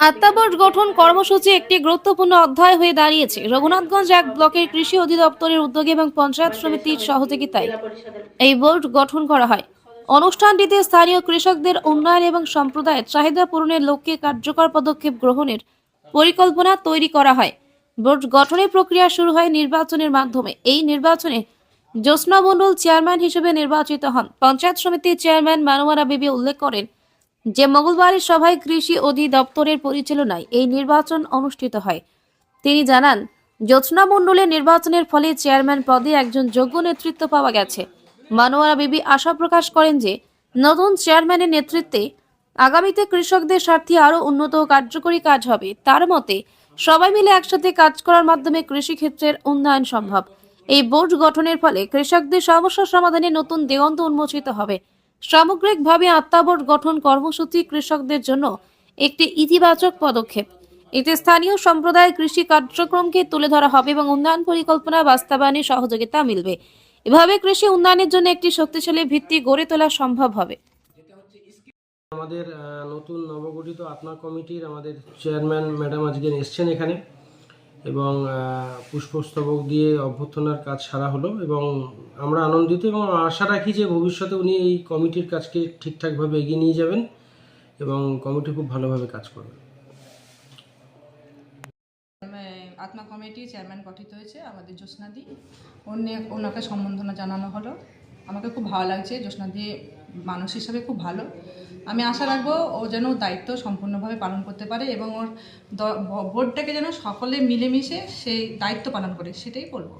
আত্মাবোর্ড গঠন কর্মসূচি একটি গুরুত্বপূর্ণ অধ্যায় হয়ে দাঁড়িয়েছে। রঘুনাথগঞ্জ এক ব্লকের কৃষি অধিদপ্তরের উদ্যোগে এবং পঞ্চায়েত সমিতির সহযোগিতায় এই বোর্ড গঠন করা হয়। অনুষ্ঠানটিতে স্থানীয় কৃষকদের উন্নয়ন এবং সম্প্রদায়ের চাহিদা পূরণের লক্ষ্যে কার্যকর পদক্ষেপ গ্রহণের পরিকল্পনা তৈরি করা হয়। বোর্ড গঠনের প্রক্রিয়া শুরু হয় নির্বাচনের মাধ্যমে। এই নির্বাচনে জ্যোৎস্না মণ্ডল চেয়ারম্যান হিসেবে নির্বাচিত হন। পঞ্চায়েত সমিতির চেয়ারম্যান মানোয়ারা বিবি উল্লেখ করেন যে মঙ্গলবারের সভায় কৃষি অধিদপ্তরের পরিচালনায় এই নির্বাচন অনুষ্ঠিত হয়। তিনি জানান, জ্যোৎস্না মণ্ডলের নির্বাচনের ফলে চেয়ারম্যান পদে একজন যোগ্য নেতৃত্ব পাওয়া গেছে। মানোয়ারা বিবি আশা প্রকাশ করেন যে, নতুন চেয়ারম্যানের নেতৃত্বে আগামীতে কৃষকদের স্বার্থে আরও উন্নত ও কার্যকরী কাজ হবে। তার মতে, সবাই মিলে একসাথে কাজ করার মাধ্যমে কৃষিক্ষেত্রের উন্নয়ন সম্ভব। এই বোর্ড গঠনের ফলে কৃষকদের সমস্যা সমাধানে নতুন দিগন্ত উন্মোচিত হবে। সামগ্রিকভাবে আত্মাবোর্ড গঠন কর্মসূচি কৃষকদের জন্য একটি ইতিবাচক পদক্ষেপ। এতে স্থানীয় সম্প্রদায় কৃষি কার্যক্রমকে তুলে ধরা হবে এবং উন্নয়ন পরিকল্পনা বাস্তবায়নে সহযোগিতা মিলবে। এভাবে কৃষি উন্নয়নের জন্য একটি শক্তিশালী ভিত্তি গড়ে তোলা সম্ভব হবে। আমাদের নতুন নবগঠিত আত্মা কমিটির আমাদের চেয়ারম্যান ম্যাডাম আজকে এসছেন এখানে। এবং পুষ্পস্তবক দিয়ে অভ্যর্থনার কাজ সারা হলো এবং আমরা আনন্দিত এবং আশা রাখি যে ভবিষ্যতে উনি এই কমিটির কাজকে ঠিকঠাকভাবে এগিয়ে নিয়ে যাবেন এবং কমিটি খুব ভালোভাবে কাজ করবে। আত্মা কমিটি চেয়ারম্যান গঠিত হয়েছে আমাদের জ্যোৎস্নাদি অন্য, ওনাকে সম্বন্ধনা জানানো হলো। আমাকে খুব ভালো লাগছে। জ্যোৎস্নাদি মানুষ হিসাবে খুব ভালো। আমি আশা রাখব ও যেন দায়িত্ব সম্পূর্ণভাবে পালন করতে পারে এবং ওর দ- বোর্ডটাকে যেন সকলে মিলেমিশে সেই দায়িত্ব পালন করে সেটাই বলব।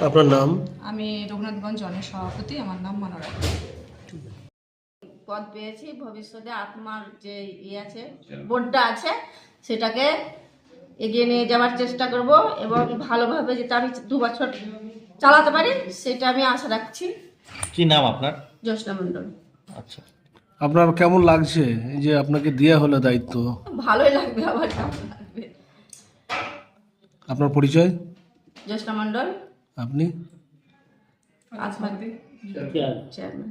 আপনার নাম? আমি রঘুনাথগঞ্জ জনের সভাপতি আমার নাম মানরা পদ পেয়েছি ভবিষ্যতে আত্মার যে ইয়ে আছে বোর্ডটা আছে সেটাকে এগিয়ে নিয়ে যাওয়ার চেষ্টা করব এবং ভালোভাবে যেটা আমি দু বছর চালাতে পারি সেটা আমি আশা রাখছি। কি নাম আপনার? জ্যোৎস্না মণ্ডল। আচ্ছা। আপনার কেমন লাগছে? এই যে আপনাকে দেওয়া হলো দায়িত্ব। ভালোই লাগবে আবার কেমন লাগবে? আপনার পরিচয়? জ্যেষ্ঠা মণ্ডল। আপনি? চেয়ারম্যান